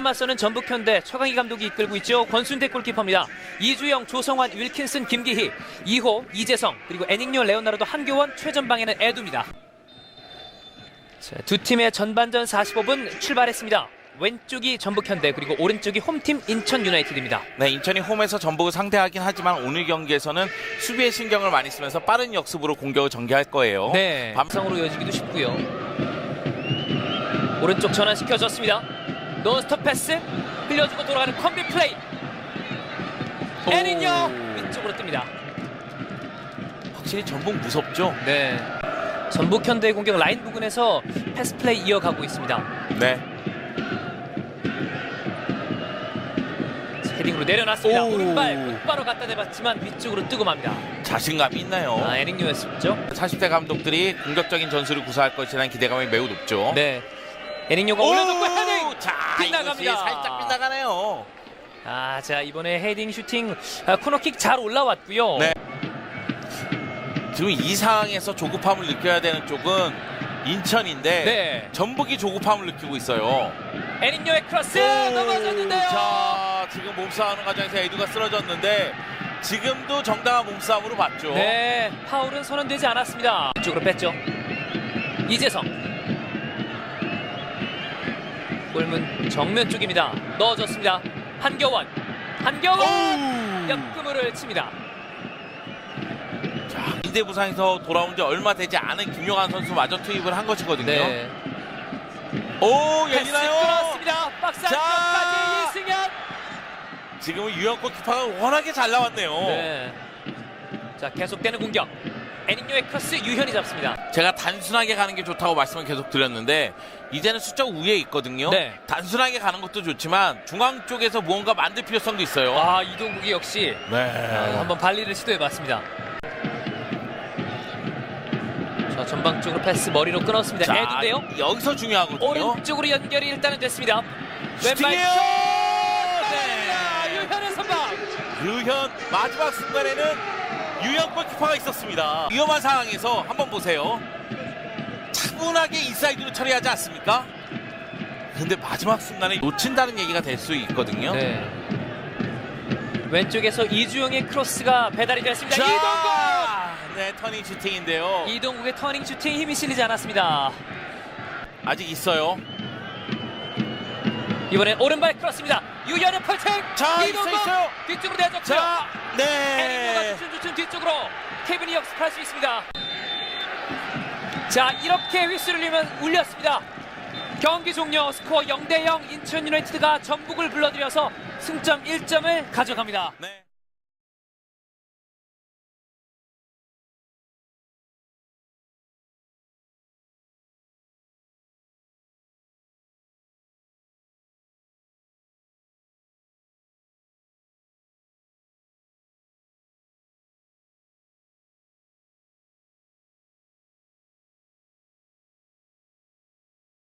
맞서는 전북현대 최강희 감독이 이끌고 있죠. 권순대 골키퍼입니다. 이주영, 조성환, 윌킨슨, 김기희, 이호, 이재성, 그리고 애닝요, 레오나르도, 한교원, 최전방에는 에두입니다. 자, 두 팀의 전반전 45분 출발했습니다. 왼쪽이 전북현대 그리고 오른쪽이 홈팀 인천 유나이티드입니다. 네, 인천이 홈에서 전북을 상대하긴 하지만 오늘 경기에서는 수비에 신경을 많이 쓰면서 빠른 역습으로 공격을 전개할 거예요. 네, 밤- 밤성으로 이어지기도 쉽고요. 오른쪽 전환시켜줬습니다. 논스톱 패스 흘려주고 돌아가는 콤비 플레이. 오. 에닝요 위쪽으로 뜹니다. 확실히 전북 무섭죠? 네. 전북 현대의 공격 라인 부근에서 패스 플레이 이어가고 있습니다. 네. 헤딩으로 내려놨습니다. 오. 오른발 곧바로 갖다 대봤지만 위쪽으로 뜨고 맙니다. 자신감이 있나요? 아, 에닝요였죠. 40대 감독들이 공격적인 전술을 구사할 것이라는 기대감이 매우 높죠. 네. 에닝요가 올려줬고 헤딩. 자, 빗나갑니다. 이것이 살짝 빗나가네요. 아, 자 이번에 헤딩 슈팅 아, 코너킥 잘 올라왔고요. 네. 지금 이 상황에서 조급함을 느껴야 되는 쪽은 인천인데 네. 전북이 조급함을 느끼고 있어요. 에닝요의 크로스 오, 넘어졌는데요. 자, 지금 몸싸움하는 과정에서 에두가 쓰러졌는데 지금도 정당한 몸싸움으로 봤죠. 네, 파울은 선언되지 않았습니다. 이쪽으로 뺐죠. 이재성. 골문 정면 쪽입니다. 넣어줬습니다. 한겨원. 한겨원 오! 옆구무를 칩니다. 자, 인대 부상에서 돌아온 지 얼마 되지 않은 김용환 선수마저 투입을 한 것이거든요. 네. 오, 열리나요? 끊었습니다. 박스 자! 안쪽까지 이승현. 지금은 유영권 키퍼가 워낙에 잘 나왔네요. 네. 자, 계속되는 공격. 애닝요의 크로스 유현이 잡습니다. 제가 단순하게 가는 게 좋다고 말씀을 계속 드렸는데 이제는 숫자 위에 있거든요. 네. 단순하게 가는 것도 좋지만 중앙 쪽에서 무언가 만들 필요성도 있어요. 아, 이동국이 역시 아, 네. 한번 발리를 시도해봤습니다. 자, 전방 쪽으로 패스 머리로 끊었습니다. 자, 에두인데요. 여기서 중요하거든요. 오른쪽으로 연결이 일단은 됐습니다. 왼발 슈팅이에요! 슛! 네. 유현의 선방. 유현 마지막 순간에는 유영권 키퍼가 있었습니다. 위험한 상황에서 한번 보세요. 차분하게 인사이드로 처리하지 않습니까? 근데 마지막 순간에 놓친다는 얘기가 될 수 있거든요. 네. 왼쪽에서 이주영의 크로스가 배달이 됐습니다. 이동국! 자, 네 터닝 슈팅인데요. 이동국의 터닝 슈팅 힘이 실리지 않았습니다. 아직 있어요. 이번엔 오른발 크로스입니다. 유현의 펄팅. 자, 있어, 있어요. 뒤쪽으로 내줬고요. 자, 네. 주춤주춤 뒤쪽으로 케빈이 역습할 수 있습니다. 자 이렇게 휘슬을 울리면 울렸습니다. 경기 종료 스코어 0대 0 인천 유나이티드가 전북을 불러들여서 승점 1점을 가져갑니다. 네.